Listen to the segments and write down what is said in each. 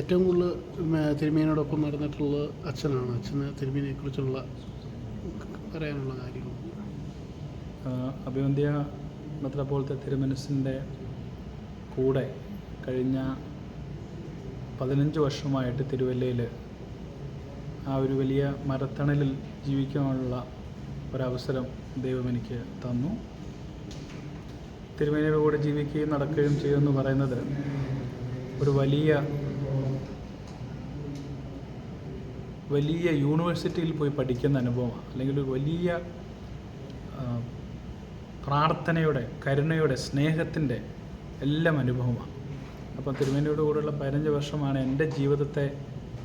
ഏറ്റവും കൂടുതൽ തിരുമേനോടൊപ്പം നടന്നിട്ടുള്ളത് അച്ഛനാണ്. അച്ഛന് തിരുമേനിയെക്കുറിച്ചുള്ള പറയാനുള്ള കാര്യങ്ങൾ. അഭിവന്ധ്യ മെത്രാപ്പോളത്തെ തിരുമനസിന്റെ കൂടെ കഴിഞ്ഞ പതിനഞ്ച് വർഷമായിട്ട് തിരുവല്ലയിൽ ആ ഒരു വലിയ മരത്തണലിൽ ജീവിക്കാനുള്ള ഒരവസരം ദൈവം എനിക്ക് തന്നു. തിരുമേനിയുടെ കൂടെ ജീവിക്കുകയും നടക്കുകയും ചെയ്യുമെന്ന് പറയുന്നത് ഒരു വലിയ വലിയ യൂണിവേഴ്സിറ്റിയിൽ പോയി പഠിക്കുന്ന അനുഭവമാണ്. അല്ലെങ്കിൽ വലിയ പ്രാർത്ഥനയുടെ കരുണയുടെ സ്നേഹത്തിന്റെ എല്ലാം അനുഭവമാണ്. അപ്പോൾ തിരുമേനിയോട് കൂടെയുള്ള പതിനഞ്ച് വർഷമാണ് എന്റെ ജീവിതത്തെ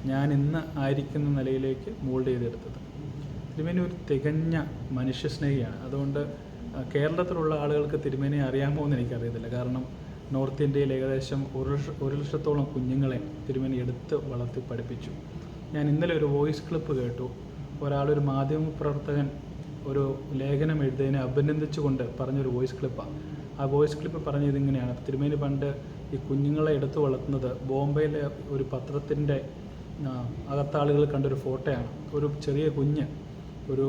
ഞാൻ ഇന്ന് ആയിരിക്കുന്ന നിലയിലേക്ക് മോൾഡ് ചെയ്തെടുത്തത്. തിരുമേനി ഒരു തികഞ്ഞ മനുഷ്യസ്നേഹിയാണ്. അതുകൊണ്ട് കേരളത്തിലുള്ള ആളുകൾക്ക് തിരുമേനി അറിയാമോ എന്ന് എനിക്കറിയത്തില്ല. കാരണം നോർത്ത് ഇന്ത്യയിൽ ഏകദേശം ഒരു ഒരു ലക്ഷത്തോളം കുഞ്ഞുങ്ങളെ തിരുമേനി എടുത്ത് വളർത്തി പഠിപ്പിച്ചു. ഞാൻ ഇന്നലെ ഒരു വോയിസ് ക്ലിപ്പ് കേട്ടു. ഒരാളൊരു മാധ്യമ പ്രവർത്തകൻ ഒരു ലേഖനം എഴുതിയതിനെ അഭിനന്ദിച്ചുകൊണ്ട് പറഞ്ഞൊരു വോയിസ് ക്ലിപ്പാണ് ആ വോയിസ് ക്ലിപ്പ് പറഞ്ഞത് ഇങ്ങനെയാണ്. തിരുമേനി പണ്ട് ഈ കുഞ്ഞുങ്ങളെ എടുത്തു വളർത്തുന്നത് ബോംബെയിലെ ഒരു പത്രത്തിന്റെ അകത്താളുകൾ കണ്ടൊരു ഫോട്ടോയാണ്. ഒരു ചെറിയ കുഞ്ഞ് ഒരു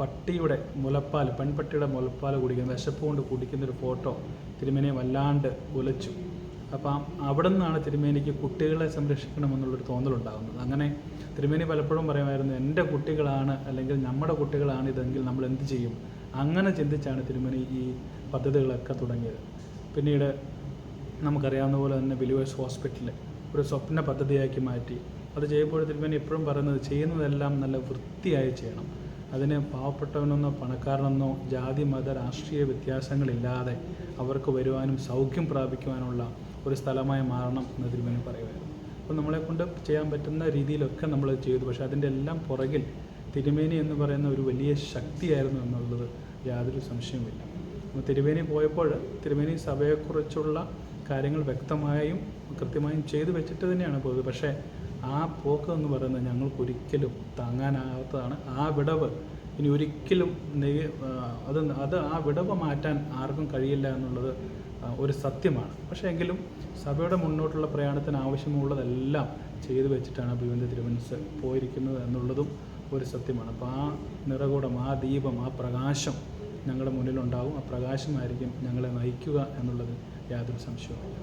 പട്ടിയുടെ മുലപ്പാൽ പെൺപട്ടിയുടെ മുലപ്പാൽ കുടിക്കുന്ന വിശപ്പ് കൊണ്ട് കുടിക്കുന്ന ഒരു ഫോട്ടോ തിരുമേനിയെ വല്ലാണ്ട് ഉലച്ചു അപ്പം അവിടെ നിന്നാണ് തിരുമേനിക്ക് കുട്ടികളെ സംരക്ഷിക്കണമെന്നുള്ളൊരു തോന്നലുണ്ടാകുന്നത്. അങ്ങനെ തിരുമേനി പലപ്പോഴും പറയുമായിരുന്നു എന്റെ കുട്ടികളാണ് അല്ലെങ്കിൽ നമ്മുടെ കുട്ടികളാണ് ഇതെങ്കിൽ നമ്മൾ എന്ത് ചെയ്യും? അങ്ങനെ ചിന്തിച്ചാണ് തിരുമേനി ഈ പദ്ധതികളൊക്കെ തുടങ്ങിയത്. പിന്നീട് നമുക്കറിയാവുന്ന പോലെ തന്നെ ബിലുവേഴ്സ് ഹോസ്പിറ്റൽ ഒരു സ്വപ്ന പദ്ധതിയാക്കി മാറ്റി. അത് ചെയ്യുമ്പോൾ തിരുമേനി എപ്പോഴും പറയുന്നത് ചെയ്യുന്നതെല്ലാം നല്ല വൃത്തിയായി ചെയ്യണം. അതിന് പാവപ്പെട്ടവനെന്നോ പണക്കാരനെന്നോ ജാതി മത രാഷ്ട്രീയ വ്യത്യാസങ്ങളില്ലാതെ അവർക്ക് വരുവാനും സൗഖ്യം പ്രാപിക്കുവാനുള്ള ഒരു സ്ഥലമായി മാറണം എന്ന് തിരുമേനി പറയുമായിരുന്നു അപ്പോൾ നമ്മളെ കൊണ്ട് ചെയ്യാൻ പറ്റുന്ന രീതിയിലൊക്കെ നമ്മൾ ചെയ്തു. പക്ഷേ അതിന്റെ എല്ലാം പുറകിൽ തിരുമേനി എന്ന് പറയുന്ന ഒരു വലിയ ശക്തിയായിരുന്നു എന്നുള്ളത് യാതൊരു സംശയവുമില്ല. അപ്പോൾ തിരുമേനി പോയപ്പോൾ തിരുമേനി സഭയെക്കുറിച്ചുള്ള കാര്യങ്ങൾ വ്യക്തമായും കൃത്യമായും ചെയ്തു വെച്ചിട്ട് തന്നെയാണ് പോയത്. പക്ഷേ ആ പോക്ക് എന്ന് പറയുന്നത് ഞങ്ങൾക്ക് ഒരിക്കലും താങ്ങാനാകാത്തതാണ്. ആ വിടവ് ഇനി ഒരിക്കലും അത് അത് ആ വിടവ് മാറ്റാൻ ആർക്കും കഴിയില്ല എന്നുള്ളത് ഒരു സത്യമാണ്. പക്ഷേ എങ്കിലും സഭയുടെ മുന്നോട്ടുള്ള പ്രയാണത്തിന് ആവശ്യമുള്ളതെല്ലാം ചെയ്തു വെച്ചിട്ടാണ് അഭിവന്ദ തിരുവനസ് പോയിരിക്കുന്നത് എന്നുള്ളതും ഒരു സത്യമാണ്. അപ്പോൾ ആ നിറകൂടം ആ ദീപം ആ പ്രകാശം ഞങ്ങളുടെ മുന്നിലുണ്ടാവും. ആ പ്രകാശമായിരിക്കും ഞങ്ങളെ നയിക്കുക എന്നുള്ളത് യാതൊരു സംശയവുമില്ല.